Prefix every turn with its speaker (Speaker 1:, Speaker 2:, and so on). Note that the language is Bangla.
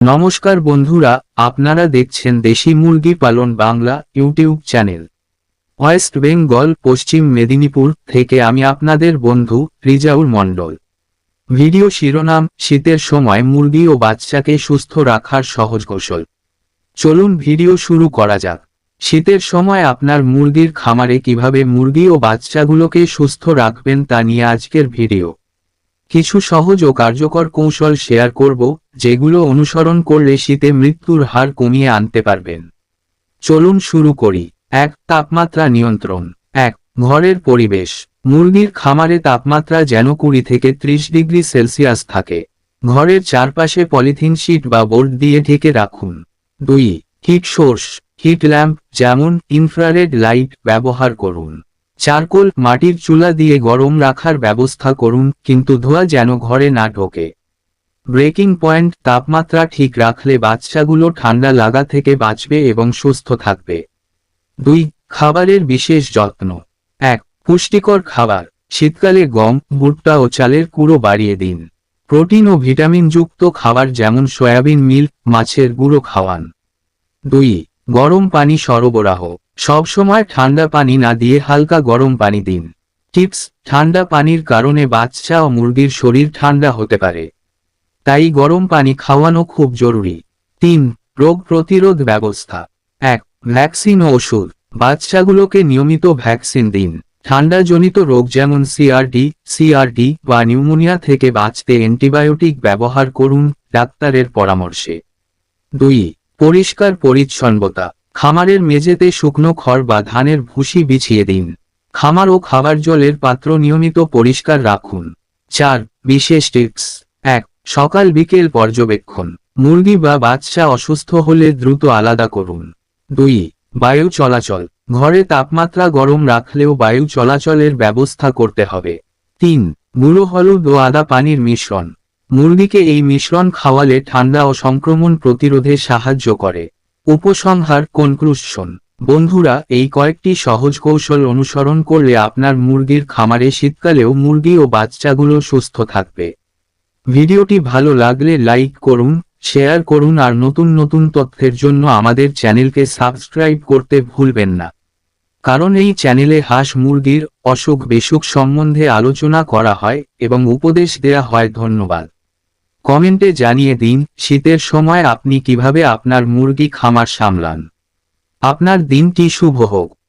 Speaker 1: নমস্কার বন্ধুরা, আপনারা দেখছেন দেশি মুরগি পালন বাংলা ইউটিউব চ্যানেল। ওয়েস্ট বেঙ্গল, পশ্চিম মেদিনীপুর থেকে আমি আপনাদের বন্ধু রিজাউল মণ্ডল। ভিডিও শিরোনাম, শীতের সময় মুরগি ও বাচ্চাকে সুস্থ রাখার সহজ কৌশল। চলুন ভিডিও শুরু করা যাক। শীতের সময় আপনার মুরগির খামারে কীভাবে মুরগি ও বাচ্চাগুলোকে সুস্থ রাখবেন তা নিয়ে আজকের ভিডিও। কিছু সহজ ও কার্যকর কৌশল শেয়ার করব, যেগুলো অনুসরণ করলে শীতে মৃত্যুর হার কমিয়ে আনতে পারবেন। চলুন শুরু করি। এক, তাপমাত্রা নিয়ন্ত্রণ। এক, ঘরের পরিবেশ। মুরগির খামারে তাপমাত্রা যেন কুড়ি থেকে ত্রিশ ডিগ্রি সেলসিয়াস থাকে। ঘরের চারপাশে পলিথিন শিট বা বোর্ড দিয়ে ঢেকে রাখুন। দুই, হিট সোর্স, হিট ল্যাম্প, যেমন ইনফ্রারেড লাইট ব্যবহার করুন। চারকোল মাটির চুলা দিয়ে গরম রাখার ব্যবস্থা করুন, কিন্তু ধোয়া যেন ঘরে না ঢোকে। ব্রেকিং পয়েন্ট, তাপমাত্রা ঠিক রাখলে বাচ্চাগুলো ঠান্ডা লাগা থেকে বাঁচবে এবং সুস্থ থাকবে। দুই, খাবারের বিশেষ যত্ন। এক, পুষ্টিকর খাবার। শীতকালে গম, ভুট্টা ও চালের কুড়ো বাড়িয়ে দিন। প্রোটিন ও ভিটামিনযুক্ত খাবার যেমন সয়াবিন মিল মাছের গুঁড়ো খাওয়ান। দুই গরম পানি সরবরাহ। সবসময় ঠান্ডা পানি না দিয়ে হালকা গরম পানি দিন। টিপস, ঠান্ডা পানির কারণে বাচ্চা ও মুরগির শরীর ঠান্ডা হতে পারে। তাই গরম পানি খাওয়ানো খুব জরুরি। তিন, রোগ প্রতিরোধ ব্যবস্থা। এক, ভ্যাকসিন ও ওষুধ। বাচ্চাগুলোকে নিয়মিত ভ্যাকসিন দিন। ঠান্ডাজনিত রোগ যেমন সিআরডি সিআরডি বা নিউমোনিয়া থেকে বাঁচতে অ্যান্টিবায়োটিক ব্যবহার করুন, ডাক্তারের পরামর্শে। দুই পরিষ্কার পরিচ্ছন্নতা। খামারের মেঝেতে শুকনো খড় বা ধানের ভুসি বিছিয়ে দিন। খামার ও খাবার জলের পাত্র নিয়মিত পরিষ্কার রাখুন। চার, বিশেষ টিপস। এক, সকাল বিকেল পর্যবেক্ষণ। মুরগি বা বাচ্চা অসুস্থ হলে দ্রুত আলাদা করুন। দুই, বায়ু চলাচল। ঘরে তাপমাত্রা গরম রাখলেও বায়ু চলাচলের ব্যবস্থা করতে হবে। তিন, গুঁড়ো হলুদ ও আদা পানির মিশ্রণ। মুরগিকে এই মিশ্রণ খাওয়ালে ঠান্ডা ও সংক্রমণ প্রতিরোধে সাহায্য করে। উপসংহার কনক্লুশন বন্ধুরা, এই কয়েকটি সহজ কৌশল অনুসরণ করলে আপনার মুরগির খামারে শীতকালেও মুরগি ও বাচ্চাগুলো সুস্থ থাকবে। ভিডিওটি ভালো লাগলে লাইক করুন, শেয়ার করুন আর নতুন নতুন তথ্যের জন্য আমাদের চ্যানেলকে সাবস্ক্রাইব করতে ভুলবেন না। কারণ এই চ্যানেলে হাঁস মুরগির অসুখ বেসুখ সম্বন্ধে আলোচনা করা হয় এবং উপদেশ দেয়া হয়। ধন্যবাদ। কমেন্টে জানিয়ে দিন, শীতের সময় আপনি কীভাবে আপনার মুরগি খামার সামলান। আপনার দিনটি শুভ হোক।